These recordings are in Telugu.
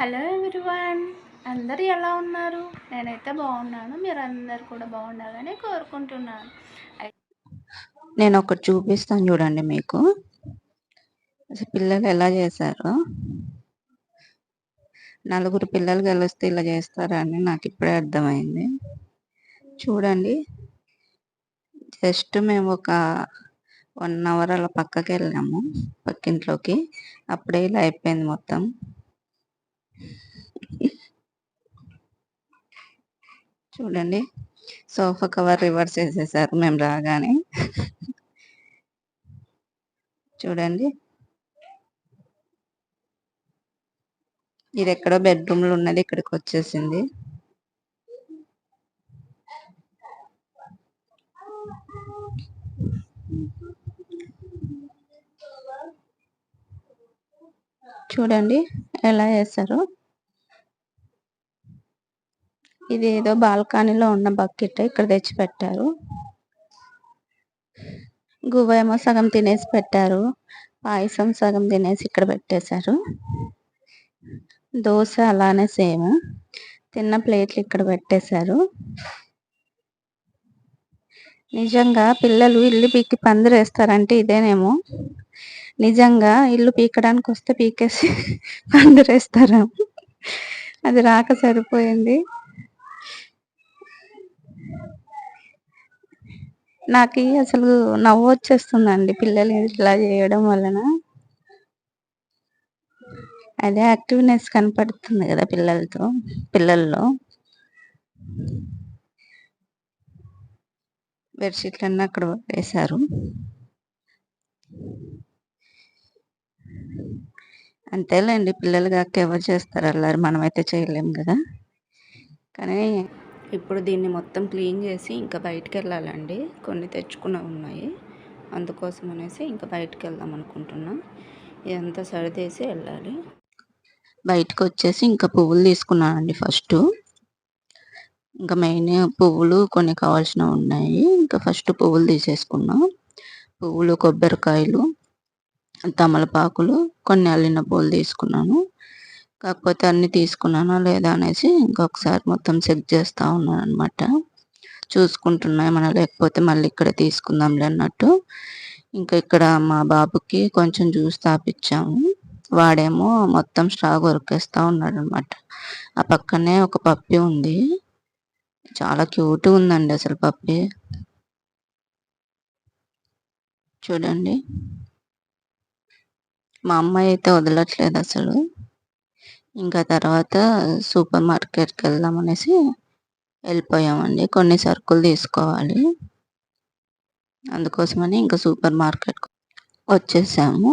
Hello everyone. అందరు ఎలా ఉన్నారు? నేనైతే బాగున్నాను. మీరు అందరు కూడా బాగుండాలని కోరుకుంటున్నాను. నేను ఒకటి చూపిస్తాను చూడండి మీకు. అసలు పిల్లలు ఎలా చేశారు? నలుగురు పిల్లలు కలిస్తే ఇలా చేస్తారని నాకు ఇప్పుడే అర్థమైంది. చూడండి. జస్ట్ మేము ఒక వన్ అవర్ అలా పక్కకి వెళ్ళాము పక్కింట్లోకి. అప్పుడే ఇలా అయిపోయింది మొత్తం. చూడండి. సోఫా కవర్ రివర్స్ చేసేసారు మేము రాగానే. చూడండి. ఇది ఎక్కడో బెడ్రూమ్లో ఉన్నది ఇక్కడికి వచ్చేసింది చూడండి ఎలా వేశారు ఇది ఏదో బాల్కనీలో ఉన్న బకెట్ ఇక్కడ తెచ్చి పెట్టారు. గువ్వ ఏమో సగం తినేసి పెట్టారు. పాయసం సగం తినేసి ఇక్కడ పెట్టేశారు. దోశ అలానే సేమ్. తిన్న ప్లేట్లు ఇక్కడ పెట్టేశారు. నిజంగా పిల్లలు ఇల్లు పీకి పందిరేస్తారంటే ఇదేనేమో. నిజంగా ఇల్లు పీకడానికి వస్తే పీకేసి పందిరేస్తారు? అది రాక సరిపోయింది. నాకు అసలు నవ్వు వచ్చేస్తుందండి పిల్లలు ఇట్లా చేయడం వలన. అదే యాక్టివ్నెస్ కనపడుతుంది కదా పిల్లలతో పిల్లల్లో. బెడ్షీట్లన్నీ అక్కడ వేశారు. అంతేలేండి పిల్లలు కాక ఎవరు చేస్తారు అల్లారు మనమైతే చేయలేము కదా. కానీ ఇప్పుడు దీన్ని మొత్తం క్లీన్ చేసి ఇంకా బయటకు వెళ్ళాలండి. కొన్ని తెచ్చుకున్న ఉన్నాయి. అందుకోసం అనేసి ఇంకా బయటకు వెళ్దాం అనుకుంటున్నా. ఇదంతా సరిదేసి వెళ్ళాలి. బయటకు వచ్చేసి ఇంకా పువ్వులు తీసుకున్నానండి ఫస్ట్. ఇంకా మెయిన్ పువ్వులు కొన్ని కావాల్సినవి ఉన్నాయి. ఇంకా ఫస్ట్ పువ్వులు తీసేసుకున్నాం. పువ్వులు కొబ్బరికాయలు తమలపాకులు కొన్ని అల్లిన పూలు తీసుకున్నాను. కాకపోతే అన్ని తీసుకున్నానా లేదా అనేసి ఇంకొకసారి మొత్తం చెక్ చేస్తూ ఉన్నాను అనమాట చూసుకుంటున్నా ఏమైనా లేకపోతే మళ్ళీ ఇక్కడ తీసుకుందాంలే అన్నట్టు. ఇంకా ఇక్కడ మా బాబుకి కొంచెం జ్యూస్ తాపిచ్చాము. వాడేమో మొత్తం స్ట్రా కొరికేస్తూ ఉన్నాడు అనమాట ఆ పక్కనే ఒక పప్పి ఉంది. చాలా క్యూట్గా ఉందండి అసలు పప్పి. చూడండి. మా అమ్మాయి అయితే వదలట్లేదు అసలు. ఇంకా తర్వాత సూపర్ మార్కెట్కి వెళ్దాం అనేసి వెళ్ళిపోయామండి. కొన్ని సరుకులు తీసుకోవాలి. అందుకోసమని ఇంకా సూపర్ మార్కెట్ వచ్చేసాము.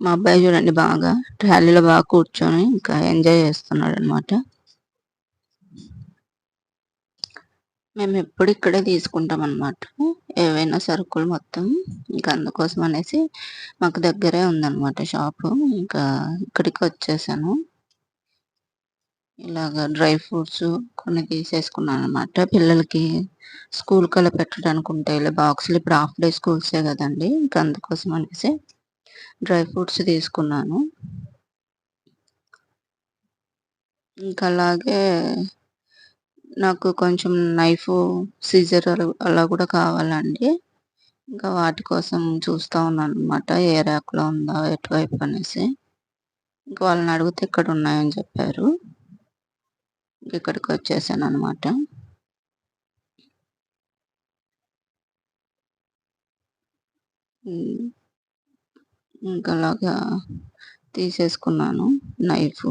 మా అబ్బాయి చూడండి బాగా ట్రాలీలో బాగా కూర్చొని ఇంకా ఎంజాయ్ చేస్తున్నాడు అనమాట మేము ఎప్పుడు ఇక్కడే తీసుకుంటాం అనమాట ఏవైనా సరుకులు మొత్తం ఇంకా అందుకోసం అనేసి మాకు దగ్గరే ఉందన్నమాట షాపు. ఇంకా ఇక్కడికి వచ్చేసాను. ఇలాగ డ్రై ఫ్రూట్స్ కొన్ని తీసేసుకున్నాను అనమాట పిల్లలకి స్కూల్ కల్లా పెట్టడానికి ఉంటాయి ఇలా బాక్సులు ఇప్పుడు హాఫ్ డే స్కూల్సే కదండి. ఇంకా అందుకోసం అనేసి డ్రై ఫ్రూట్స్ తీసుకున్నాను. ఇంకా అలాగే నాకు కొంచెం నైఫ్ సీజర్ అలా కూడా కావాలండి. ఇంకా వాటి కోసం చూస్తూ ఉన్నాను అనమాట ఏ ర్యాక్లో ఉందా ఎటువైపు అనేసి. ఇంకా వాళ్ళని అడిగితే ఇక్కడ ఉన్నాయని చెప్పారు. ఇక్కడికి వచ్చేసాను అనమాట ఇంకా అలాగా తీసేసుకున్నాను నైఫ్.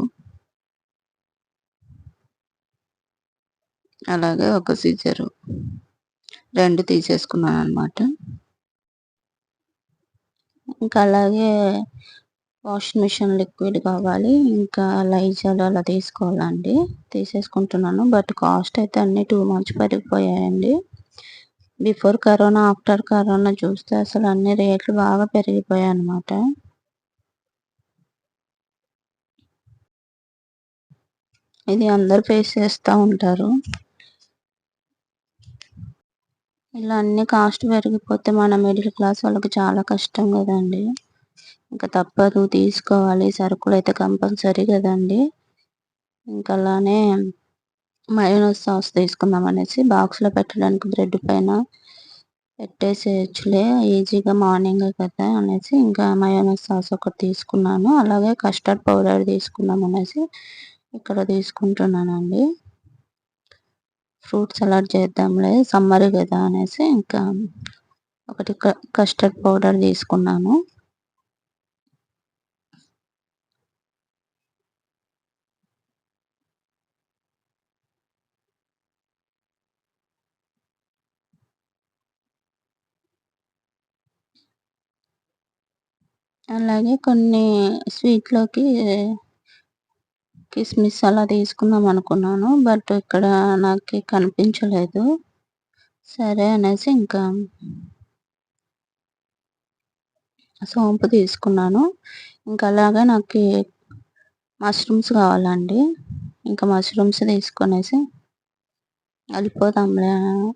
అలాగే ఒక సీజరు రెండు తీసేసుకున్నాను అనమాట ఇంకా అలాగే వాషింగ్ మిషన్ లిక్విడ్ కావాలి. ఇంకా లైజాల్ అలా తీసుకోవాలండి. తీసేసుకుంటున్నాను. బట్ కాస్ట్ అయితే అన్ని టూ మంత్స్ పెరిగిపోయాయండి. బిఫోర్ కరోనా ఆఫ్టర్ కరోనా చూస్తే అసలు అన్ని రేట్లు బాగా పెరిగిపోయాయి అనమాట ఇది అందరు ఫేస్ చేస్తూ ఉంటారు. ఇలా అన్ని కాస్ట్ పెరిగిపోతే మన మిడిల్ క్లాస్ వాళ్ళకి చాలా కష్టం కదండి. ఇంకా తప్పదు తీసుకోవాలి. సరుకులు అయితే కంపల్సరీ కదండి. ఇంకా అలానే మయోనీస్ సాస్ తీసుకుందాం అనేసి బాక్స్లో పెట్టడానికి బ్రెడ్ పైన పెట్టేసేయచ్చులే. ఈజీగా మార్నింగ్ కదా అనేసి ఇంకా మయోనీస్ సాస్ ఒకటి తీసుకున్నాను. అలాగే కస్టర్డ్ పౌడర్ తీసుకుందాం అనేసి ఇక్కడ తీసుకుంటున్నానండి. ఫ్రూట్ సలాడ్ చేద్దాంలే సమ్మర్ కదా అనేసి ఇంకా ఒకటి కస్టర్డ్ పౌడర్ తీసుకున్నాను. అలాగే కొన్ని స్వీట్లోకి కిస్మిస్ అలా తీసుకుందాం అనుకున్నాను బట్ ఇక్కడ నాకు కనిపించలేదు. సరే అనేసి ఇంకా సోంపు తీసుకున్నాను. ఇంకా అలాగే నాకు మష్రూమ్స్ కావాలండి. ఇంకా మష్రూమ్స్ తీసుకొనేసి వెళ్ళిపోదాంలే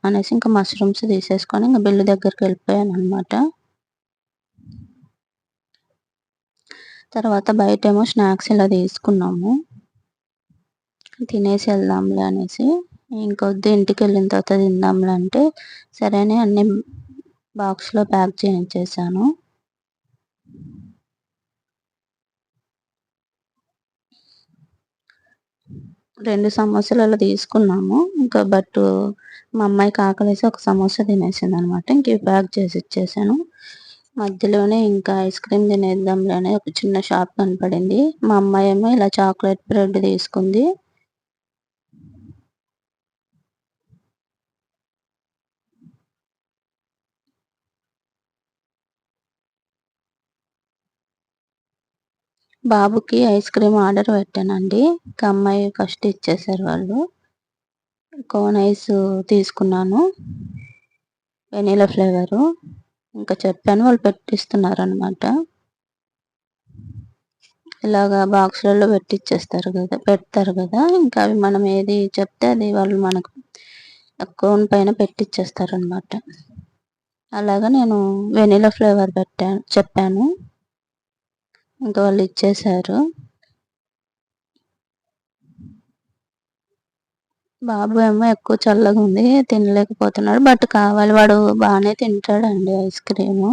అనేసి ఇంకా మష్రూమ్స్ తీసేసుకొని ఇంకా బిల్లు దగ్గరికి వెళ్ళిపోయాను అనమాట తర్వాత బయట ఏమో స్నాక్స్ ఇలా తీసుకున్నాము. తినేసి వెళ్దాంలే అనేసి ఇంకొద్ది ఇంటికి వెళ్ళిన తర్వాత తిందాంలే అంటే సరే అన్ని బాక్స్లో ప్యాక్ చేయించేసాను. రెండు సమోసాలు అలా తీసుకున్నాము. ఇంకా బట్ మా అమ్మాయి కాకలేసి ఒక సమోసా తినేసింది అనమాట ఇంక ప్యాక్ చేసి ఇచ్చేసాను. మధ్యలోనే ఇంకా ఐస్ క్రీమ్ తినేద్దాంలే ఒక చిన్న షాప్ కనపడింది. మా అమ్మాయి ఏమో ఇలా చాక్లెట్ బ్రెడ్ తీసుకుంది. బాబుకి ఐస్ క్రీమ్ ఆర్డర్ పెట్టానండి. ఒక అమ్మాయి ఫస్ట్ ఇచ్చేసారు వాళ్ళు. కోన్ ఐస్ తీసుకున్నాను. Vanilla flavour. ఇంకా చెప్పాను వాళ్ళు పెట్టిస్తున్నారు అనమాట ఇలాగా బాక్స్లలో పెట్టిచ్చేస్తారు కదా పెడతారు కదా. ఇంకా అవి మనం ఏది చెప్తే అది వాళ్ళు మనకు కోన్ పైన పెట్టిచ్చేస్తారు అనమాట అలాగా నేను వెనీలా ఫ్లేవర్ పెట్టాను చెప్పాను. ఇంకా వాళ్ళు ఇచ్చేసారు. బాబు ఏమో ఎక్కువ చల్లగా ఉంది తినలేకపోతున్నాడు బట్ కావాలి వాడు బాగానే తింటాడండి ఐస్ క్రీము.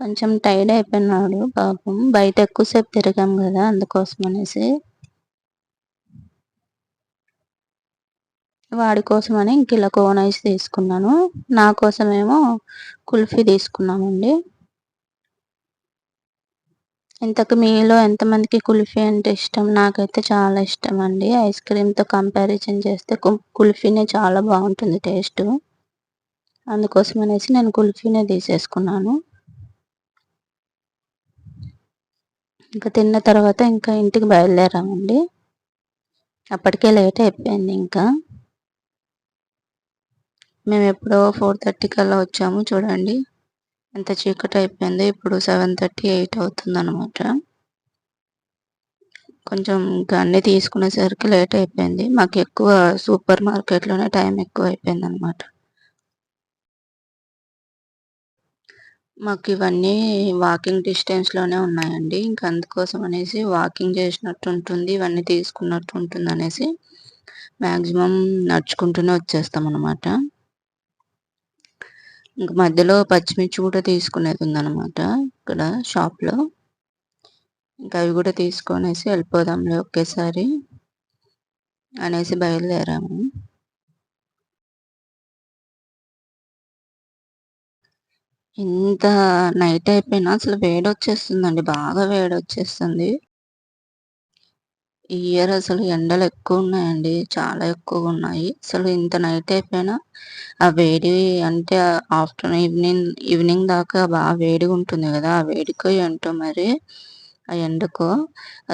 కొంచెం టైర్డ్ అయిపోయినాడు పాపం బయట ఎక్కువసేపు తిరిగాం కదా అందుకోసం అనేసి. వాడి కోసమని ఇంక ఇలా కోన్ ఐస్ తీసుకున్నాను. నా కోసమేమో కుల్ఫీ తీసుకున్నామండి. ఇంతకు మీలో ఎంతమందికి కుల్ఫీ అంటే ఇష్టం? నాకైతే చాలా ఇష్టం అండి ఐస్ క్రీమ్తో కంపారిజన్ చేస్తే కుల్ఫీనే చాలా బాగుంటుంది టేస్ట్. అందుకోసం అనేసి నేను కుల్ఫీనే తీసేసుకున్నాను. ఇంకా తిన్న తర్వాత ఇంకా ఇంటికి బయలుదేరామండి. అప్పటికే లేట్ అయిపోయింది ఇంకా. మేము ఎప్పుడో ఫోర్ థర్టీ కల్లా వచ్చాము చూడండి. ఎంత చీకటి అయిపోయింది ఇప్పుడు సెవెన్ థర్టీ ఎయిట్ అవుతుంది అనమాట కొంచెం ఇంకా తీసుకునేసరికి లేట్ అయిపోయింది. మాకు ఎక్కువ సూపర్ మార్కెట్లోనే టైం ఎక్కువ అయిపోయింది అనమాట మాకు ఇవన్నీ వాకింగ్ డిస్టెన్స్లోనే ఉన్నాయండి. ఇంకా అందుకోసం అనేసి వాకింగ్ చేసినట్టు ఉంటుంది ఇవన్నీ తీసుకున్నట్టు ఉంటుంది అనేసి మ్యాక్సిమం నడుచుకుంటూనే వచ్చేస్తాం అనమాట ఇంక మధ్యలో పచ్చిమిర్చి కూడా తీసుకునేది ఉందన్నమాట ఇక్కడ షాప్లో. ఇంకా అవి కూడా తీసుకొనేసి వెళ్ళిపోదాంలే ఒకేసారి అనేసి బయలుదేరాము. ఇంత నైట్ అయిపోయినా అసలు వేడి వచ్చేస్తుందండి బాగా వేడి వచ్చేస్తుంది ఈ ఇయర్ అసలు ఎండలు ఎక్కువ ఉన్నాయండి. చాలా ఎక్కువగా ఉన్నాయి. అసలు ఇంత నైట్ అయిపోయినా ఆ వేడి అంటే ఆఫ్టర్నూన్ ఈవినింగ్ ఈవినింగ్ దాకా బాగా వేడిగా ఉంటుంది కదా. ఆ వేడికో ఏంటో మరి ఆ ఎండకో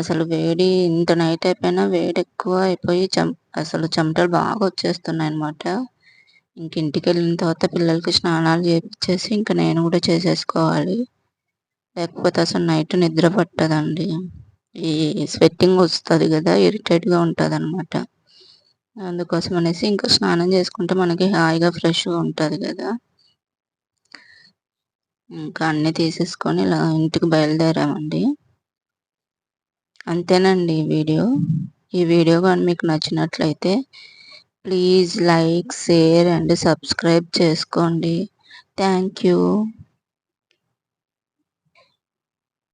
అసలు వేడి ఇంత నైట్ అయిపోయినా వేడి ఎక్కువ అయిపోయి చెం అసలు చెమటలు బాగా వచ్చేస్తున్నాయి అనమాట ఇంక ఇంటికి వెళ్ళిన తర్వాత పిల్లలకి స్నానాలు చేపించేసి ఇంకా నేను కూడా చేసేసుకోవాలి. లేకపోతే అసలు నైట్ నిద్ర పట్టదండి. ఈ స్వెట్టింగ్ వస్తుంది కదా ఇరిటేట్గా ఉంటుంది అనమాట అందుకోసం అనేసి ఇంకా స్నానం చేసుకుంటే మనకి హాయిగా ఫ్రెష్గా ఉంటుంది కదా. ఇంకా అన్నీ తీసేసుకొని ఇలా ఇంటికి బయలుదేరామండి. అంతేనండి ఈ వీడియో. ఈ వీడియో కానీ మీకు నచ్చినట్లయితే please like share and subscribe చేసుకోండి. Thank you.